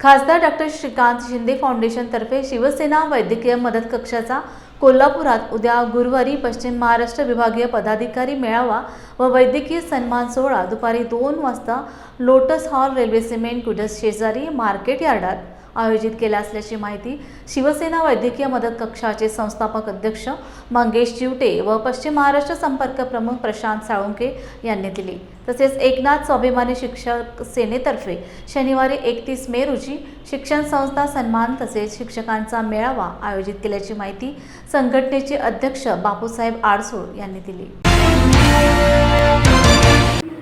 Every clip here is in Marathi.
खासदार डॉक्टर श्रीकांत शिंदे फाउंडेशनतर्फे शिवसेना वैद्यकीय मदत कक्षाचा कोल्हापुरात उद्या गुरुवारी पश्चिम महाराष्ट्र विभागीय पदाधिकारी मेळावा व वैद्यकीय सन्मान सोहळा दुपारी दोन वाजता lotus hall railway cement Kudus शेजारी मार्केट यार्डात. आयोजित केला असल्याची माहिती शिवसेना वैद्यकीय मदत कक्षाचे संस्थापक अध्यक्ष मंगेश चिवटे व पश्चिम महाराष्ट्र संपर्क प्रमुख प्रशांत साळुंके यांनी दिली. तसेच एकनाथ स्वाभिमानी शिक्षक सेनेतर्फे शनिवारी एकतीस मे रोजी शिक्षण संस्था सन्मान तसेच शिक्षकांचा मेळावा आयोजित केल्याची माहिती संघटनेचे अध्यक्ष बापूसाहेब आडसूळ यांनी दिली.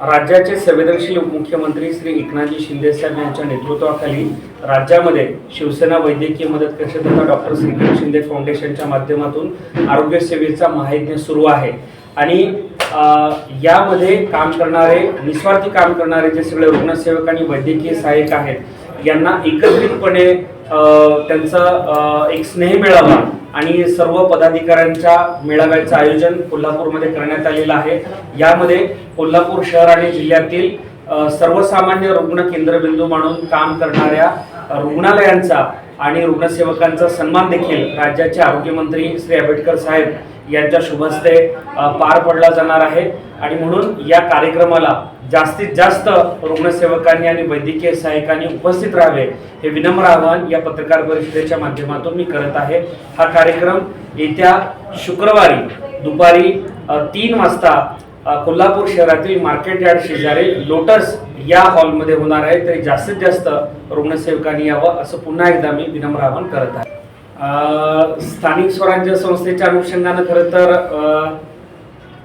राज्याचे संवेदनशील उपमुख्यमंत्री श्री एकनाथजी शिंदे साहेब यांच्या नेतृत्वाखाली राज्यामध्ये शिवसेना वैद्यकीय मदत कक्ष तथा डॉक्टर श्रीकांत शिंदे फाउंडेशनच्या माध्यमातून आरोग्यसेवेचा महायज्ञ सुरू आहे. आणि यामध्ये काम करणारे निस्वार्थी काम करणारे जे सगळे रुग्णसेवक आणि वैद्यकीय सहाय्यक आहेत यांना एकत्रितपणे त्यांचा एक स्नेह मिळावा आणि सर्व पदाधिकाऱ्यांच्या मेळाव्याचं आयोजन कोल्हापूरमध्ये करण्यात आलेलं आहे. यामध्ये कोल्हापूर शहर आणि जिल्ह्यातील सर्वसामान्य रुग्ण केंद्रबिंदू म्हणून काम करणाऱ्या रुग्णालयांचा आणि रुग्णसेवकांचा सन्मान देखील राज्याचे आरोग्यमंत्री श्री आंबेडकर साहेब यांच्या शुभहस्ते पार पडला जाणार आहे. आणि म्हणून या कार्यक्रमाला जास्तीत जास्त रुग्णसेवकांनी आणि वैद्यकीय सहाय्यकांनी उपस्थित राहावे हे विनम्र आवाहन या पत्रकार परिषदेच्या माध्यमातून मी करत आहे. हा कार्यक्रम येत्या शुक्रवारी दुपारी तीन वाजता कोल्हापूर शहरातील मार्केट यार्ड शेजारी लोटस या हॉलमध्ये होणार आहे. तरी जास्तीत जास्त रुग्णसेवकांनी यावं असं पुन्हा एकदा मी विनम्र आवाहन करत आहे. स्थानिक स्वराज्य संस्थेच्या अनुषंगानं खरं तर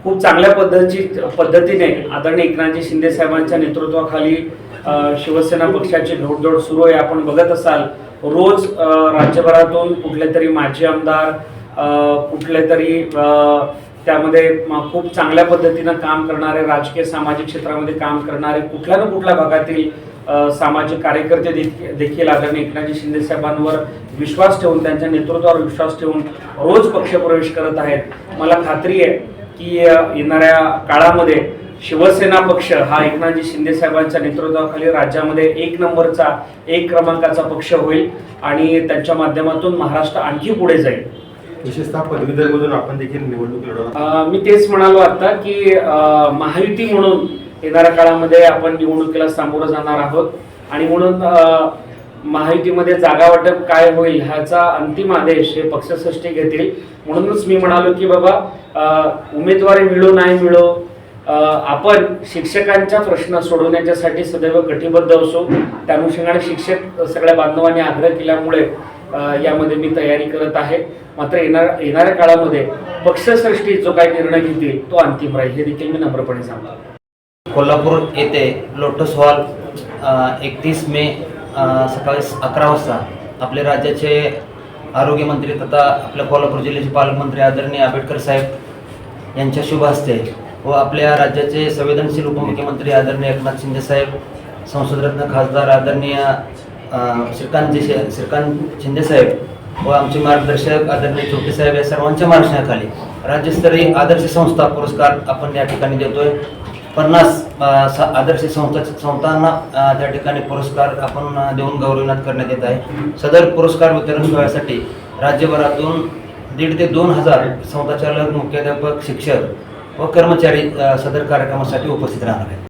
खूप चांगल्या पद्धती पद्धतीने आदरणीय एकनाथजी शिंदे साहेबांच्या नेतृत्वाखाली शिवसेना पक्षाची घोडदौड सुरू आहे. आपण बघत असाल रोज राज्यभरातून कुठले तरी माजी आमदार कुठले तरी त्यामध्ये खूप चांगल्या पद्धतीनं काम करणारे राजकीय सामाजिक क्षेत्रामध्ये काम करणारे कुठल्या ना कुठल्या भागातील सामाजिक कार्यकर्ते देखील आदरणीय एकनाथजी शिंदे साहेबांवर विश्वास ठेवून त्यांच्या नेतृत्वावर विश्वास ठेवून रोज पक्षप्रवेश करत आहेत. मला खात्री आहे की येणाऱ्या काळामध्ये शिवसेना पक्ष हा एकनाथजी शिंदे साहेबांच्या नेतृत्वाखाली राज्यामध्ये एक नंबरचा एक क्रमांकाचा पक्ष होईल आणि त्यांच्या माध्यमातून महाराष्ट्र आणखी पुढे जाईल. विशेषतः पदवीधरमधून आपण देखील निवडणूक लढवणार मी तेच म्हणालो आता की महायुती म्हणून येणाऱ्या काळामध्ये आपण निवडणुकीला सामोरं जाणार आहोत. आणि म्हणून माहितीमध्ये जागा वाटप काय होईल ह्याचा अंतिम आदेश हे पक्षसृष्टी घेतील. म्हणूनच मी म्हणालो की बाबा उमेदवारी मिळो नाही मिळो आपण शिक्षकांच्या प्रश्न सोडवण्याच्यासाठी सदैव कटिबद्ध असो. त्या अनुषंगाने शिक्षक सगळ्या बांधवांनी आग्रह केल्यामुळे यामध्ये मी तयारी करत आहे. मात्र येणार येणाऱ्या काळामध्ये पक्षसृष्टी जो काही निर्णय घेतील तो अंतिम राहील. हे देखील मी नम्रपणे सांगतो. कोल्हापूर येथे लोटस हॉल एकतीस मे सकाळी अकरा वाजता आपले राज्याचे आरोग्यमंत्री तथा आपल्या कोल्हापूर जिल्ह्याचे पालकमंत्री आदरणीय आंबेडकर साहेब यांच्या शुभ हस्ते व आपल्या राज्याचे संवेदनशील उपमुख्यमंत्री आदरणीय एकनाथ शिंदे साहेब संसदरत्न खासदार आदरणीय श्रीकांत जी श्रीकांत शिंदे साहेब व आमचे मार्गदर्शक आदरणीय छोटे साहेब या सर्वांच्या मार्गदर्शनाखाली राज्यस्तरीय आदर्श संस्था पुरस्कार आपण या ठिकाणी देतोय. पन्नास आदर्श संस्था संस्थांना त्या ठिकाणी पुरस्कार आपण देऊन गौरवण्यात करण्यात येत आहे. सदर पुरस्कार वितरण सोहळ्यासाठी राज्यभरातून दीड ते दोन हजार संस्थाचालक मुख्याध्यापक शिक्षक व कर्मचारी सदर कार्यक्रमासाठी उपस्थित राहणार आहेत.